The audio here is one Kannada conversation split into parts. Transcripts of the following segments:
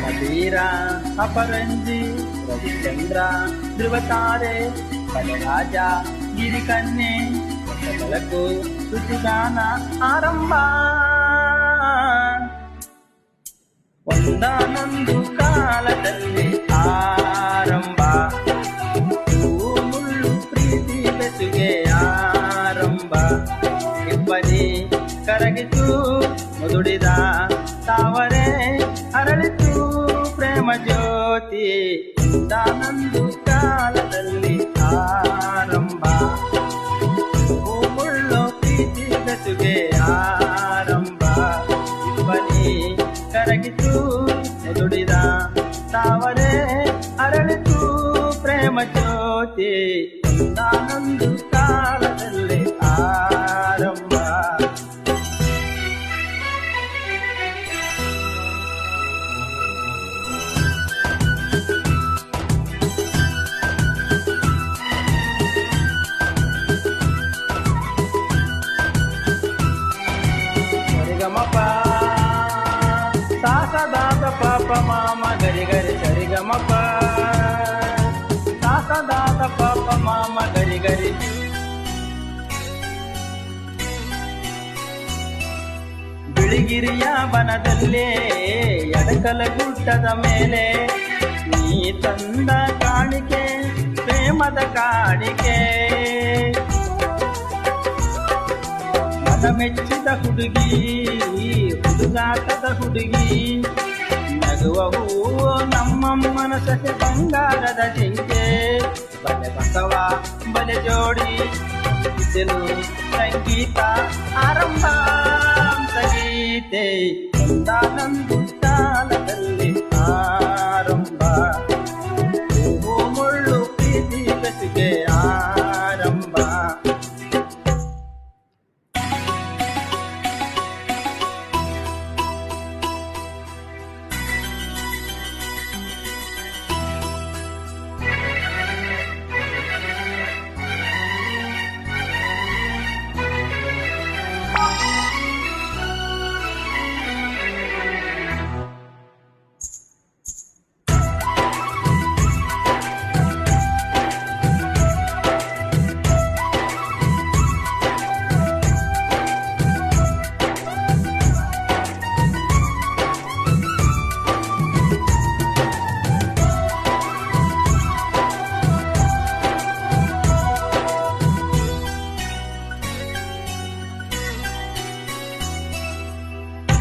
ವೀರ ಅಪರಂಜಿ, ರವಿಚಂದ್ರ ಧ್ರುವತಾರೆ ಬಲರಾಜ ಗಿರಿ ಕನ್ನೆ ಬೆಳಕು ಋತುಗಾನ ಆರಂಭ. ಒಂದಾನೊಂದು ಕಾಲದಲ್ಲಿ ಆರಂಭ. ಮುಳ್ಳು ಪ್ರೀತಿ ಬೆಸುಗೆ ಆರಂಭ. ಇಬ್ಬನಿ ಕರಗಿತು, ಮುದುಡಿದ ತಾವರೆ ಅರಳಿತು ಪ್ರೇಮ ಜ್ಯೋತಿ ಒಂದಾನೊಂದು ಕಾಲದಲ್ಲಿ ಆರಂಭ. ಹೂವು ಮುಳ್ಳು ಪ್ರೀತಿ ಬೆಸುಗೆ ಆರಂಭ. ಇಬ್ಬನಿ ಕರಗಿತು ಮುದುಡಿದ ತಾವರೆ ಅರಳಿತು ಪ್ರೇಮ ಜ್ಯೋತಿ ನಾನೊಂದು ಕಾಲದಲ್ಲಿ ಆರಂಭ. ಗರಿ ಗರಿ ಸರಿಗಮಪ. ಸಾಸದಾತ ಪಾಪ ಮಾಮ ಗರಿ ಗರಿ ಬಿಳಿಗಿರಿಯ ಬನದಲ್ಲೇ ಎಡಕಲ ಗುಡ್ಡದ ಮೇಲೆ ನೀ ತಂದ ಕಾಣಿಕೆ, ಪ್ರೇಮದ ಕಾಣಿಕೆ. ಮನ ಮೆಚ್ಚಿದ ಹುಡುಗಿ, ಹುಡುಗಾಟದ ಹುಡುಗಿ, ನಗುವ ಹೂವು ನಮ್ಮಮ್ಮನ ಸಖೆ ಬಂಗಾರದ ಜಿಂಕೆ ಬಲೆ ಬಸವ ಬಲೆ ಜೋಡಿ ಸಂಗೀತ ಆರಂಭ ಸಂಗೀತೆ ಒಂದಾನೊಂದು ಕಾಲದಲ್ಲಿ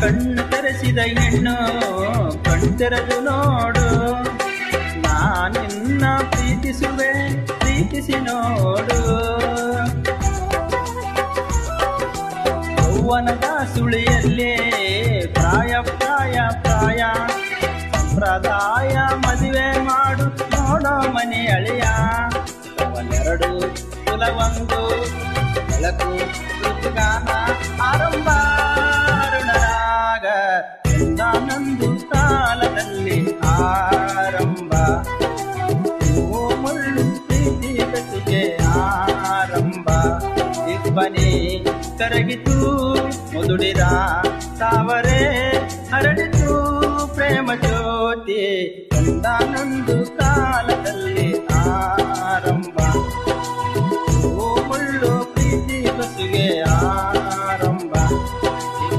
ಕಣ್ಣು ತರಿಸಿದ ಹೆಣ್ಣು ಕಣ್ತೆರೆದು ನೋಡು. ನಾನಿನ್ನ ಪ್ರೀತಿಸುವೆ, ಪ್ರೀತಿಸಿ ನೋಡು. ಯೌವನದ ಸುಳಿಯಲ್ಲಿ ಪ್ರಾಯ ಪ್ರಾಯ ಪ್ರಾಯ. ಸಂಪ್ರದಾಯ ಮದುವೆ ಮಾಡು, ನೋಡೋ ಮನೆ ಅಳಿಯ. ಅವನೆರಡು ಕುಲವೊಂದು ಕಾಲದಲ್ಲಿ ಆರಂಭ. ಹೂವು ಮುಳ್ಳು ಪ್ರೀತಿ ಬೆಸುಗೆ ಆರಂಭ. ಇಬ್ಬನಿ ಕರಗಿತು, ಮುದುಡಿದ ತಾವರೆ ಹರಡಿತು. ಪ್ರೇಮ ಜ್ಯೋತಿ ಒಂದಾನೊಂದು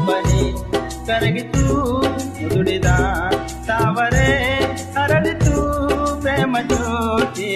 ಇಬ್ಬನಿ ಕರಗಿತು ದುಡಿದ ತಾವರೆ ಅರಳಿತು ಪ್ರೇಮ ಜ್ಯೋತಿ.